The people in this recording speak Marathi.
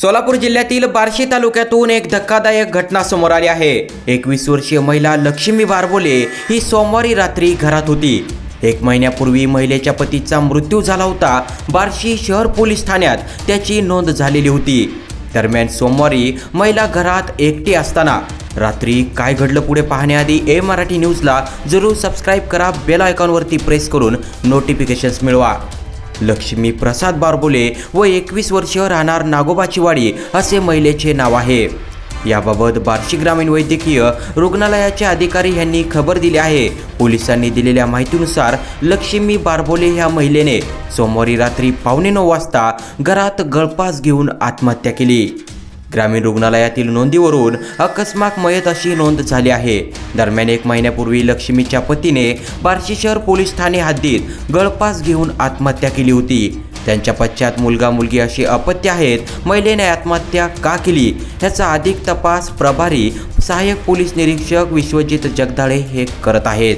सोलापूर जिल्ह्यातील बार्शी तालुक्यातून एक धक्कादायक घटना समोर आली आहे. एकवीस वर्षीय महिला लक्ष्मी बारबोले ही सोमवारी रात्री घरात होती. एक महिन्यापूर्वी महिलेच्या पतीचा मृत्यू झाला होता. बार्शी शहर पोलीस ठाण्यात त्याची नोंद झालेली होती. दरम्यान सोमवारी महिला घरात एकटी असताना रात्री काय घडलं पुढे पाहण्याआधी ए मराठी न्यूजला जरूर सबस्क्राईब करा बेल आयकॉनवरती प्रेस करून नोटिफिकेशन्स मिळवा. लक्ष्मी प्रसाद बारबोले व एकवीस वर्ष राहणार नागोबाचीवाडी असे महिलेचे नाव आहे. याबाबत बार्शी ग्रामीण वैद्यकीय रुग्णालयाचे अधिकारी यांनी खबर दिली आहे. पोलिसांनी दिलेल्या माहितीनुसार लक्ष्मी बारबोले ह्या महिलेने सोमवारी रात्री पावणे नऊ वाजता घरात गळपास घेऊन आत्महत्या केली. ग्रामीण रुग्णालयातील नोंदीवरून अकस्मात मयत अशी नोंद झाली आहे. दरम्यान एक महिन्यापूर्वी लक्ष्मीच्या पतीने बार्शी शहर पोलीस ठाणे हद्दीत गळपास घेऊन आत्महत्या केली होती. त्यांच्या पश्चात मुलगा मुलगी अशी अपत्य आहेत महिलेने आत्महत्या का केली याचा अधिक तपास प्रभारी सहाय्यक पोलीस निरीक्षक विश्वजित जगदाळे हे करत आहेत.